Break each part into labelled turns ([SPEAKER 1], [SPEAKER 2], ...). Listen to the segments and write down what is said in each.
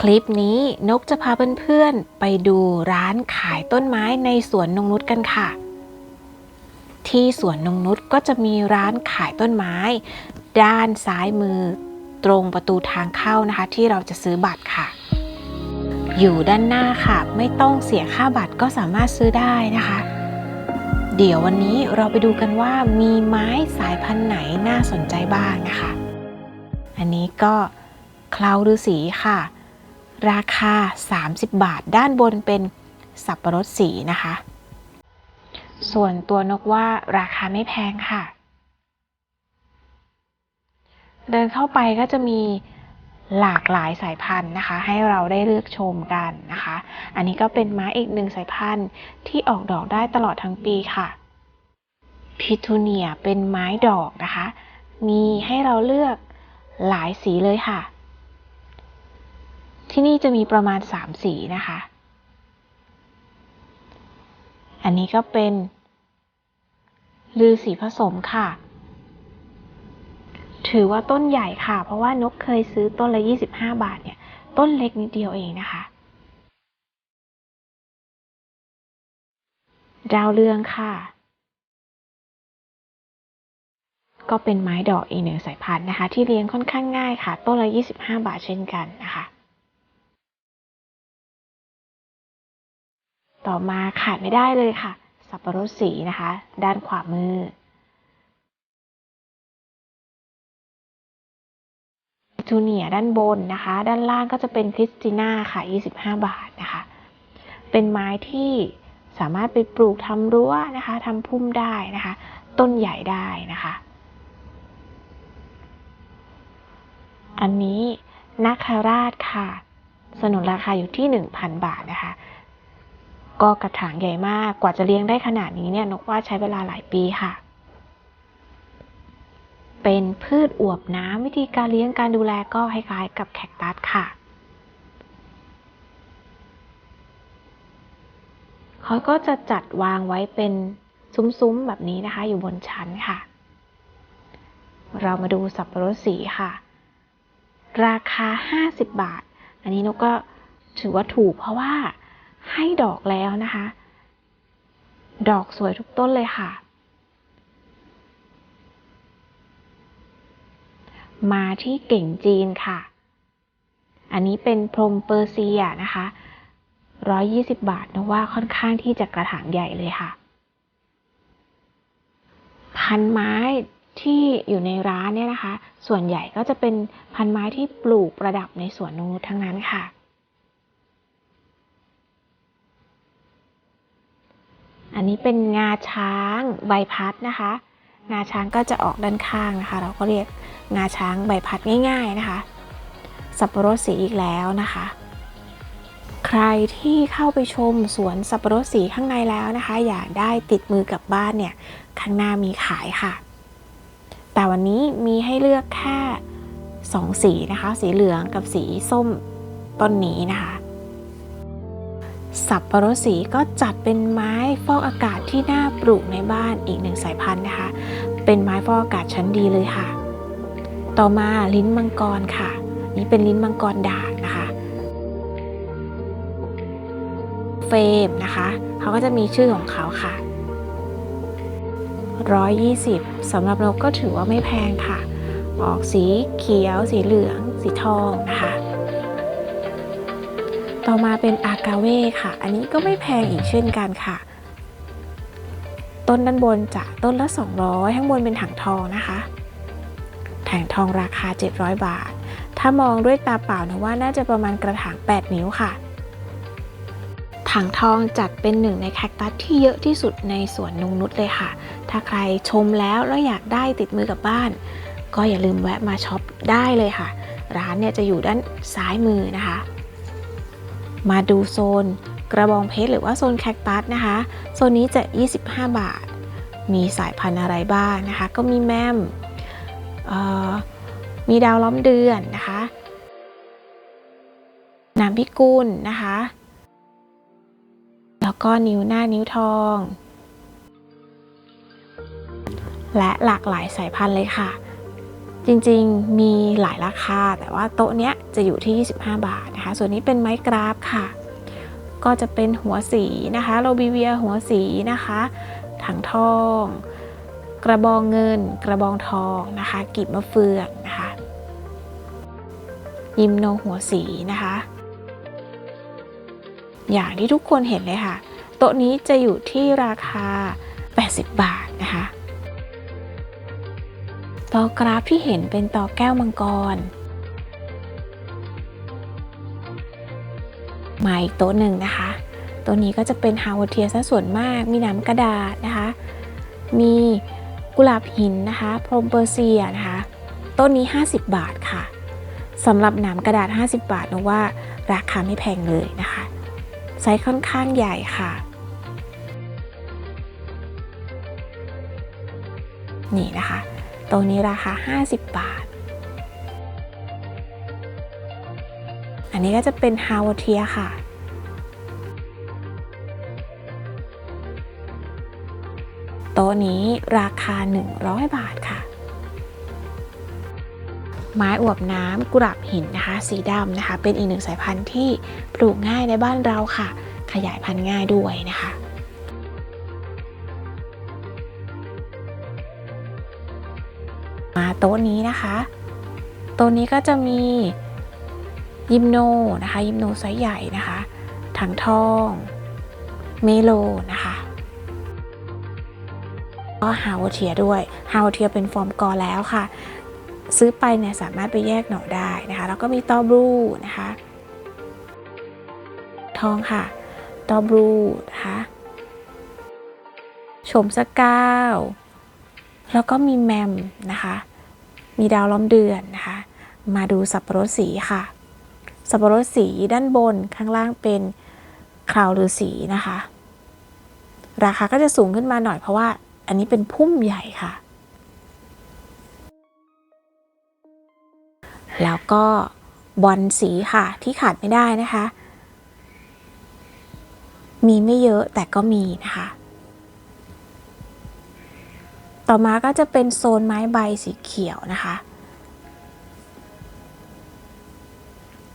[SPEAKER 1] คลิปนี้นกจะพาเพื่อนๆ ไปดูร้านขายต้นไม้ในสวนนงนุชกันค่ะ ที่สวนนงนุชก็จะมีร้านขายต้นไม้ ด้านซ้ายมือตรงประตูทางเข้านะคะ ที่เราจะซื้อบัตรค่ะ อยู่ด้านหน้าค่ะ ไม่ต้องเสียค่าบัตรก็สามารถซื้อได้นะคะ เดี๋ยววันนี้เราไปดูกันว่ามีไม้สายพันธุ์ไหนน่าสนใจบ้างนะคะ อันนี้ก็ เคลาฤาษีค่ะ ราคา 30 บาท ด้านบนเป็นสับปะรดสีนะคะ ส่วนตัวนกว่าราคาไม่แพงค่ะ เดินเข้าไปก็จะมีหลากหลายสายพันธุ์นะคะ ให้เราได้เลือกชมกันนะคะ อันนี้ก็เป็นไม้อีกหนึ่งสายพันธุ์ที่ออกดอกได้ตลอดทั้งปีค่ะพิทูเนียเป็นไม้ดอกนะคะ มีให้เราเลือกหลายสีเลยค่ะ ที่นี่จะมีประมาณ 3 สีนะคะ อันนี้ก็เป็นลือสีผสมค่ะ ถือว่าต้นใหญ่ค่ะ เพราะว่านกเคยซื้อต้นละ 25 บาทเนี่ย ต้นเล็กนิดเดียวเองนะคะ ดาวเรืองค่ะ ก็เป็นไม้ดอกอีกหนึ่งสายพันธุ์นะคะ ที่เลี้ยงค่อนข้างง่ายค่ะ ต้นละ 25 บาทเช่นกันนะคะ ต่อมาขาดไม่ได้เลยค่ะ สับปะรดสีนะคะ ด้านขวามือ จูเนียด้านบนนะคะ ด้านล่างก็จะเป็นคริสติน่าค่ะ 25 บาทนะคะ เป็นไม้ที่สามารถไปปลูกทำรั้วนะคะทำพุ่มได้นะคะ ต้นใหญ่ได้นะคะ อันนี้นาคาราชค่ะ สนุนราคาอยู่ที่ 1,000 บาทนะคะ ก็กระถางใหญ่มาก กว่าจะเลี้ยงได้ขนาดนี้เนี่ยนกว่าใช้เวลาหลายปีค่ะ เป็นพืชอวบน้ำวิธีการเลี้ยงการดูแลก็คล้ายๆกับแคคตัสค่ะเขาก็จะจัดวางไว้เป็นซุ้มๆแบบนี้นะคะ อยู่บนชั้นค่ะ เรามาดูสับปะรดสีค่ะ ราคา 50 บาท อันนี้นกก็ถือว่าถูกเพราะว่า ให้ดอกแล้วนะคะ ดอกสวยทุกต้นเลยค่ะ มาที่เก่งจีนค่ะ อันนี้เป็นพรมเปอร์เซียนะคะ120บาทนะว่าค่อนข้างที่จะกระถางใหญ่เลยค่ะ พันไม้ที่อยู่ในร้านเนี่ยนะคะ ส่วนใหญ่ก็จะเป็นพันไม้ที่ปลูกประดับในสวนนงนุชทั้งนั้นค่ะ อันนี้เป็นงาช้างใบพัดนะคะ งาช้างก็จะออกด้านข้างนะคะ เราก็เรียกงาช้างใบพัดง่าย ๆนะคะ สับปะรดสีอีกแล้วนะคะ ใครที่เข้าไปชมสวนสับปะรดสีข้างในแล้วนะคะ อยากได้ติดมือกลับบ้านเนี่ยข้างหน้ามีขายค่ะ แต่วันนี้มีให้เลือกแค่สองสีนะคะ สีเหลืองกับสีส้มต้นนี้นะคะ สับปะรดสีก็จัดเป็นไม้ฟอกอากาศที่น่าปลูกในบ้านอีกหนึ่งสายพันธุ์นะคะ เป็นไม้ฟอกอากาศชั้นดีเลยค่ะ ต่อมาลิ้นมังกรค่ะ นี่เป็นลิ้นมังกรด่างนะคะเฟรมนะคะเขาก็จะมีชื่อของเขาค่ะ 120สำหรับนกก็ถือว่าไม่แพงค่ะ ออกสีเขียว สีเหลือง สีทองนะคะ ต่อมาเป็นอากาเว่ค่ะ อันนี้ก็ไม่แพงอีกเช่นกันค่ะ ต้นด้านบนจะต้นละ 200 ข้างบนเป็นถังทองนะคะ ถังทองราคา 700 บาท ถ้ามองด้วยตาเปล่านะว่าน่าจะประมาณกระถาง 8 นิ้วค่ะ ถังทองจัดเป็นหนึ่งในแคคตัสที่เยอะที่สุดในสวนนงนุชเลยค่ะ ถ้าใครชมแล้วแล้วอยากได้ติดมือกับบ้าน ก็อย่าลืมแวะมาช็อปได้เลยค่ะ ร้านเนี่ยจะอยู่ด้านซ้ายมือนะคะ มาดูโซนกระบองเพชรหรือว่าโซนแคคตัสนะคะ โซนนี้จะ 25 บาท มีสายพันธุ์อะไรบ้างนะคะ ก็มีแมมมีดาวล้อมเดือนนะคะน้ำพิกุลนะคะ แล้วก็นิ้วหน้านิ้วทอง และหลากหลายสายพันธุ์เลยค่ะ จริงๆมีหลายราคา แต่ว่าโต๊ะเนี้ยจะอยู่ที่ 25 บาทนะคะ ส่วนนี้เป็นไม้กราฟค่ะ ก็จะเป็นหัวสีนะคะโรบิเวียหัวสีนะคะถังทอง กระบองเงิน กระบองทองนะคะกีบมะเฟืองนะคะยิมโนหัวสีนะคะ อย่างที่ทุกคนเห็นเลยค่ะ โต๊ะนี้จะอยู่ที่ราคา 80 บาทนะคะ ต่อกราฟที่เห็นเป็นต่อแก้วมังกร มาอีกโต๊ะหนึ่งนะคะ ตัวนี้ก็จะเป็นฮาวเทียซะส่วนมาก มีน้ำกระดาษนะคะ มีกุหลาบหินนะคะ พรมเปอร์เซียนะคะ ต้นนี้ 50 บาทค่ะสำหรับหนามกระดาษ 50 บาทนะว่าราคาไม่แพงเลยนะคะ ไซส์ค่อนข้างใหญ่ค่ะ นี่นะคะ ตัวนี้ราคา 50 บาท อันนี้ก็จะเป็นฮาวเทียค่ะ โต๊ะนี้ราคา 100 บาทค่ะ ไม้อวบน้ำกุหลาบหินนะคะ สีดำนะคะ เป็นอีกหนึ่งสายพันธุ์ที่ปลูกง่ายในบ้านเราค่ะ ขยายพันธุ์ง่ายด้วยนะคะ มาโต๊ะนี้นะคะโต๊ะนี้ก็จะมียิมโนนะคะ ยิมโนไซส์ใหญ่นะคะถังทองเมโลนะคะก็ฮาวเทียด้วยฮาวเทียเป็นฟอร์มกอแล้วค่ะ ซื้อไปเนี่ยสามารถไปแยกหน่อได้นะคะ แล้วก็มีตอบลูนะคะทองค่ะตอบลูนะคะชมสกาว แล้วก็มีแมมนะคะ มีดาวล้อมเดือนนะคะ มาดูสับปะรดสีค่ะ สับปะรดสีด้านบนข้างล่างเป็นคราวฤาษีนะคะ ราคาก็จะสูงขึ้นมาหน่อยเพราะว่าอันนี้เป็นพุ่มใหญ่ค่ะ แล้วก็บอลสีค่ะที่ขาดไม่ได้นะคะ มีไม่เยอะแต่ก็มีนะคะ ต่อมาก็จะเป็นโซนไม้ใบสีเขียวนะคะ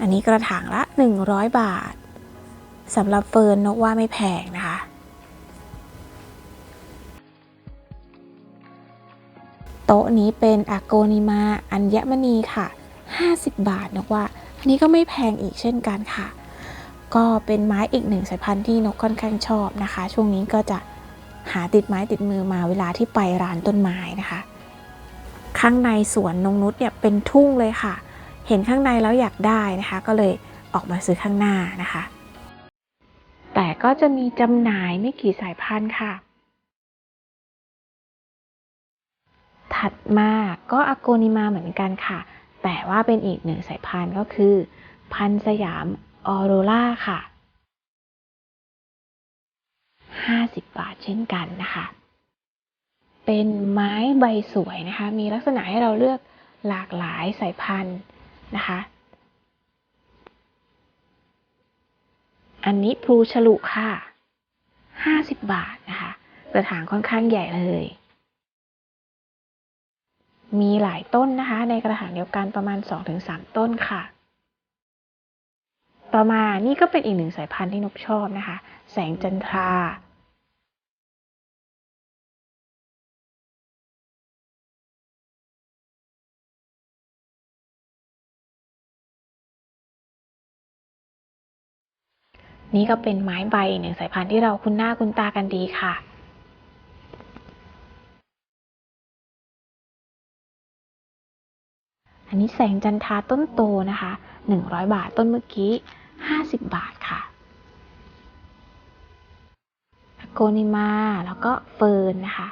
[SPEAKER 1] อันนี้กระถางละ 100 บาทสำหรับเฟิร์นนกว่าไม่แพงนะคะ โต๊ะนี้เป็นอากโกนิมาอัญมณีค่ะ 50 บาทนกว่า อันนี้ก็ไม่แพงอีกเช่นกันค่ะ ก็เป็นไม้อีกหนึ่งสายพันธุ์ที่นกค่อนข้างชอบนะคะ ช่วงนี้ก็จะ หาติดไม้ติดมือมาเวลาที่ไปร้านต้นไม้นะคะ ข้างในสวนนงนุชเนี่ยเป็นทุ่งเลยค่ะ เห็นข้างในแล้วอยากได้นะคะ ก็เลยออกมาซื้อข้างหน้านะคะ แต่ก็จะมีจำหน่ายไม่กี่สายพันธุ์ค่ะ ถัดมาก็อโกนิมาเหมือนกันค่ะ แต่ว่าเป็นอีกหนึ่งสายพันธุ์ก็คือ พันธุ์สยามออโรราค่ะ 50 บาทเช่นกันนะคะ เป็นไม้ใบสวยนะคะ มีลักษณะให้เราเลือกหลากหลายสายพันธุ์นะคะ อันนี้พลูฉลุค่ะ 50 บาทนะคะ กระถางค่อนข้างใหญ่เลย มีหลายต้นนะคะ ในกระถางเดียวกันประมาณ 2-3 ต้นค่ะต่อมานี่ก็เป็นอีกหนึ่งสายพันธุ์ที่นกชอบนะคะ แสงจันทรา นี่ก็เป็นไม้ใบหนึ่งสายพันธุ์ที่เราคุ้นหน้าคุ้นตากันดีค่ะ อันนี้แสงจันทาต้นโตนะคะ 100 บาทต้นเมื่อกี้ 50 บาทค่ะโกนิมาแล้วก็เฟิร์นนะคะ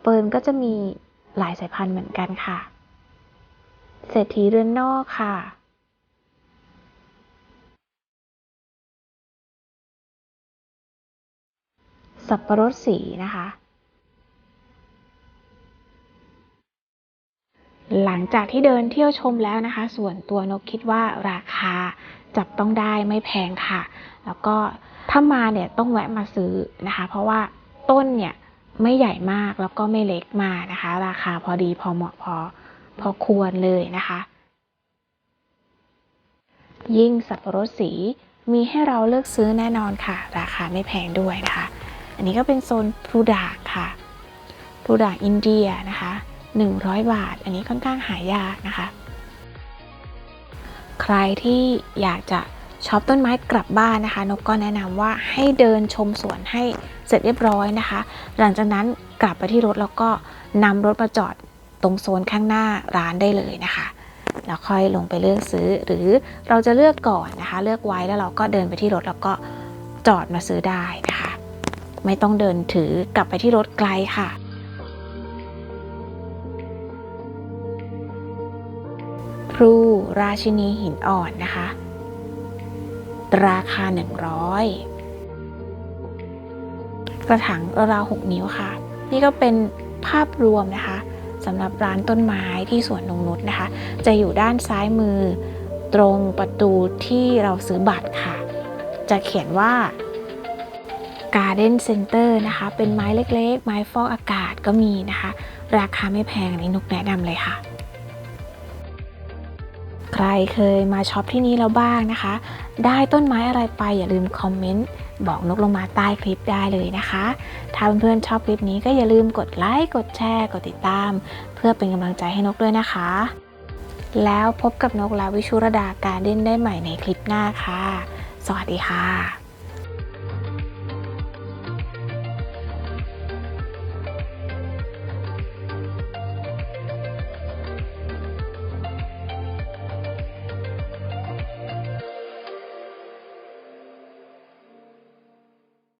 [SPEAKER 1] เฟิร์นก็จะมีหลายสายพันธุ์เหมือนกันค่ะ เศรษฐีเรือนนอกค่ะ สับปะรดสีนะคะ หลังจากที่เดินเที่ยวชมแล้วนะคะ ส่วนตัวนกคิดว่าราคาจับต้องได้ไม่แพงค่ะ แล้วก็ถ้ามาเนี่ยต้องแวะมาซื้อนะคะ เพราะว่าต้นเนี่ยไม่ใหญ่มากแล้วก็ไม่เล็กมากนะคะ ราคาพอดีพอเหมาะพอพอควรเลยนะคะ ยิ่งสับปะรดสีมีให้เราเลือกซื้อแน่นอนค่ะ ราคาไม่แพงด้วยนะคะ อันนี้ก็เป็นโซนพลูดากค่ะพลูดากอินเดียนะคะ 100 บาท อันนี้ค่อนข้างหายากนะคะ ใครที่อยากจะช็อปต้นไม้กลับบ้านนะคะ นกก็แนะนำว่าให้เดินชมสวนให้เสร็จเรียบร้อยนะคะ หลังจากนั้นกลับไปที่รถแล้วก็นำรถมาจอดตรงโซนข้างหน้าร้านได้เลยนะคะ แล้วค่อยลงไปเลือกซื้อหรือเราจะเลือกก่อนนะคะ เลือกไว้แล้วเราก็เดินไปที่รถแล้วก็จอดมาซื้อได้นะคะ ไม่ต้องเดินถือกลับไปที่รถไกลค่ะ พลูราชินีหินอ่อนนะคะ ราคา 100 กระถางราวๆ6นิ้วค่ะ นี่ก็เป็นภาพรวมนะคะสำหรับร้านต้นไม้ที่สวนนงนุษนะคะ จะอยู่ด้านซ้ายมือตรงประตูที่เราซื้อบัตรค่ะ จะเขียนว่า Garden Center นะคะ เป็นไม้เล็กๆ ไม้ฟอกอากาศก็มีนะคะ ราคาไม่แพงอันนี้นุกแนะนำเลยค่ะ ใครเคยมาช็อปที่นี่แล้วบ้างนะคะ ได้ต้นไม้อะไรไปอย่าลืมคอมเมนต์บอกนกลงมาใต้คลิปได้เลยนะคะ ถ้าเพื่อนๆชอบคลิปนี้ก็อย่าลืมกดไลค์กดแชร์ กดติดตาม เพื่อเป็นกำลังใจให้นกด้วยนะคะ แล้วพบกับนกละวิชุรดาการเด่นได้ใหม่ในคลิปหน้าค่ะ สวัสดีค่ะ